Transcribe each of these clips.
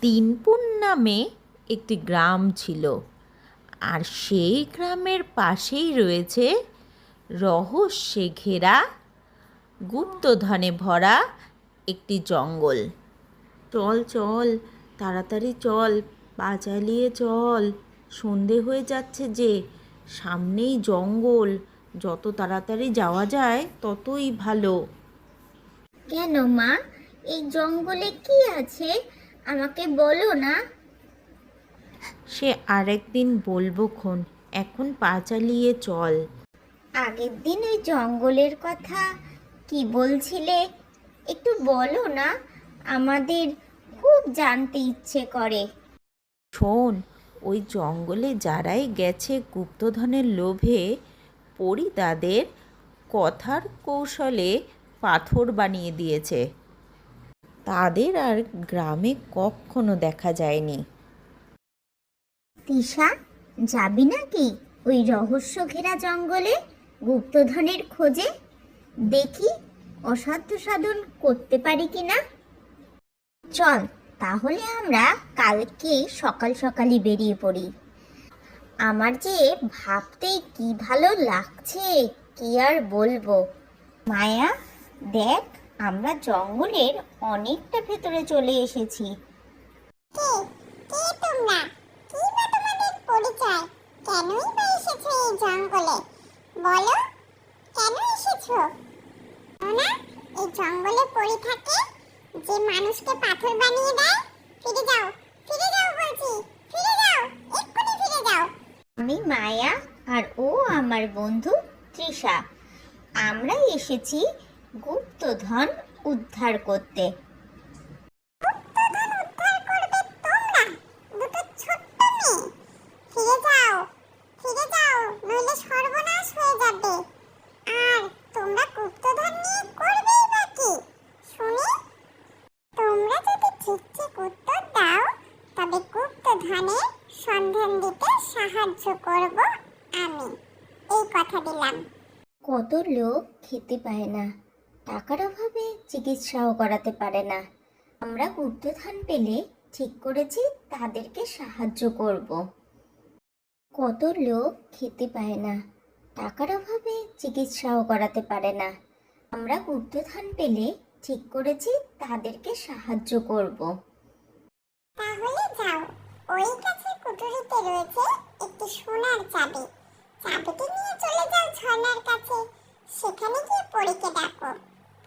তিনপুর নামে একটি গ্রাম ছিল। আর সেই গ্রামের পাশেই রয়েছে রহস্যে ঘেরা, গুপ্তধনে ভরা একটি জঙ্গল। চল চল, তাড়াতাড়ি চল, পা চালিয়ে চল। সন্ধে হয়ে যাচ্ছে যে, সামনেই জঙ্গল। যত তাড়াতাড়ি যাওয়া যায়, ততই ভালো। কেন মা? এই জঙ্গলে কি আছে? আমাকে বলো না। সে আরেকদিন বলব খন এখন পা চালিয়ে চল। আগের দিন ওই জঙ্গলের কথা কি বলছিলে? একটু বলো না আমাদের খুব জানতে ইচ্ছে করে। শোন ওই জঙ্গলে যারাই গেছে গুপ্তধনের লোভে পরি তাদের কথার কৌশলে পাথর বানিয়ে দিয়েছে। তাদের আর গ্রামে কখনো দেখা যায়নি। তিশা, যাবি নাকি ওই রহস্য ঘেরা জঙ্গলে গুপ্তধনের খোঁজে? দেখি অসাধ্য সাধন করতে পারি কি না? চল, তাহলে আমরা কালকে সকাল সকালই বেরিয়ে পড়ি। আমার যে ভাবতেই কি ভালো লাগছে, কি আর বলব? মায়া, দেখ আমরা জঙ্গলের অনেকটা ভেতরে চলে এসেছি। কে? কে তোমরা? কি বা তোমাদের পরিচয়? কেনই বা এসেছ এই জঙ্গলে? বলো কেন এসেছ? না এই জঙ্গলে পড়ে থাকে যে মানুষকে পাথর বানিয়ে দেয়। ফিরে যাও ফিরে যাও বলছি ফিরে যাও এক্ষুনি ফিরে যাও। আমি মায়া আর ও আমার বন্ধু তৃষা। আমরা এসেছি গুপ্তধন উদ্ধার করতে। সন্ধান দিতে সাহায্য করব আমি। এই কথা দিলাম। কত লোক খেতে পায় না। টাকার অভাবে চিকিৎসাও করাতে পারে না। আমরা গুপ্তধন পেলে ঠিক করেছি, তাদেরকে সাহায্য করব। কত লোক খেতে পায় না টাকার অভাবে চিকিৎসাও করাতে পারে না। আমরা গুপ্তধন পেলে ঠিক করেছি, তাদেরকে সাহায্য করব। তাহলে যাও, ওই গাছের কুটুরিতে রয়েছে একটি সোনার চাবি। চাবিটি নিয়ে চলে যাও ঝর্ণার কাছে, সেখানে গিয়ে পরীকে ডাকো।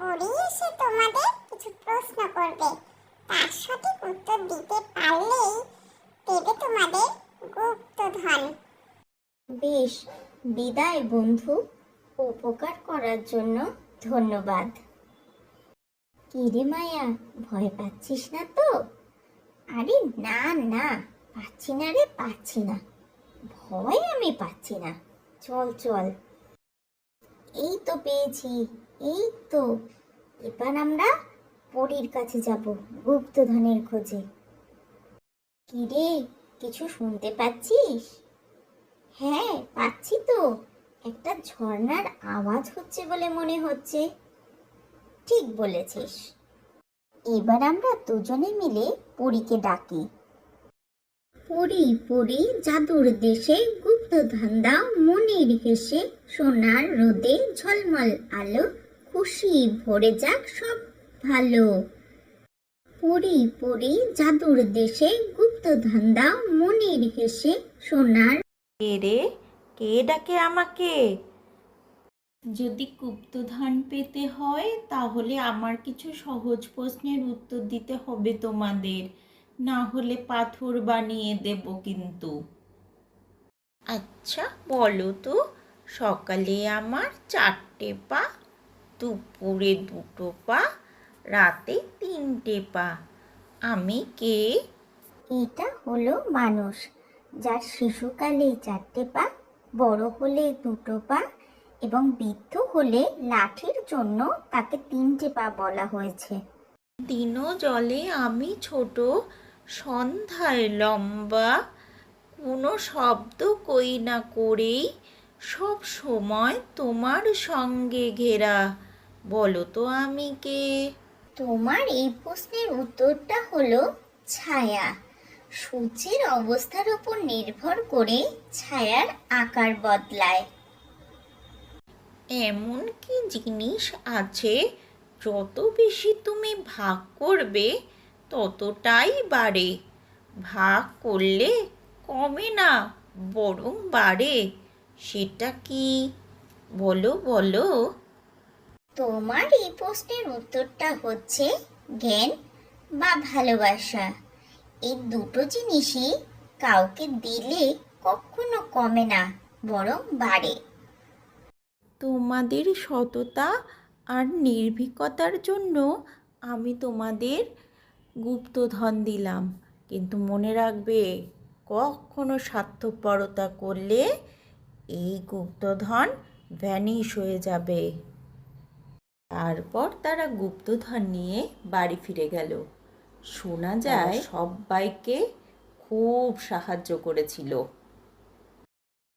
পরি এসে তোমাদের কিছু প্রশ্ন করবে। তার সঠিক উত্তর দিতে পারলেই দেবে তোমাদের গুপ্তধন। বেশ, বিদায় বন্ধু। উপকার করার জন্য ধন্যবাদ। কি রে মায়া, ভয় পাচ্ছিস না তো? আরে না না, পাচ্ছি না রে, পাচ্ছি না। ভয় আমি পাচ্ছি না। চল চল। এই তো পেয়েছি। এই তো, এবার আমরা পরীর কাছে যাব, গুপ্তধনের খোঁজে। কি রে কিছু শুনতে পাচ্ছিস? হ্যাঁ পাচ্ছি তো। একটা ঝর্ণার আওয়াজ হচ্ছে বলে মনে হচ্ছে। ঠিক বলেছিস। এবার আমরা দুজনে মিলে পরীকে ডাকি। পরি পরি, জাদুর দেশে গুপ্ত ধান্দা মনের হেসে সোনার রোদে ঝলমল আলো। খুশি ভরে যাক সব ভালো। পরি পরি জাদুর দেশে গুপ্ত ধান্দা মনের হেসে সোনার কে রে? কে ডাকে আমাকে? যদি গুপ্তধন পেতে হয় তাহলে আমার কিছু সহজ প্রশ্নের উত্তর দিতে হবে তোমাদের। না হলে পাথর বানিয়ে দেব কিন্তু। আচ্ছা বলো তো সকালে আমার চারটে পা দুপুরে দুটো পা রাতে তিনটে পা। আমি কে? এটা হলো মানুষ যার শিশুকালে চারটে পা বড় হলে দুটো পা এবং বৃদ্ধ হলে লাঠির জন্য তাকে তিনটে পা বলা হয়েছে। দিনও জলে আমি ছোট সন্ধ্যায় লম্বা। কোনো শব্দ কই না করেই সব সময় তোমার সঙ্গে ঘেরা। বলো তো আমি কে? তোমার এই প্রশ্নের উত্তরটা হলো ছায়া। সূর্যের অবস্থার উপর নির্ভর করে ছায়ার আকার বদলায়। এমন কি জিনিস আছে? যত বেশি তুমি ভাগ করবে ততটাই বাড়ে। ভাগ করলে কমে না বরং বাড়ে। সেটা কি? বলো বলো। তোমার এই প্রশ্নের উত্তরটা হচ্ছে জ্ঞান বা ভালোবাসা। এই দুটো জিনিসই কাউকে দিলে কখনো কমে না, বরং বাড়ে। তোমাদের সততা আর নির্ভীকতার জন্য আমি তোমাদের গুপ্তধন দিলাম। কিন্তু মনে রাখবে, কখনো স্বার্থপরতা করলে এই গুপ্তধন ভ্যানিশ হয়ে যাবে। তারপর তারা গুপ্তধন নিয়ে বাড়ি ফিরে গেল। শোনা যায় সবাইকে খুব সাহায্য করেছিল।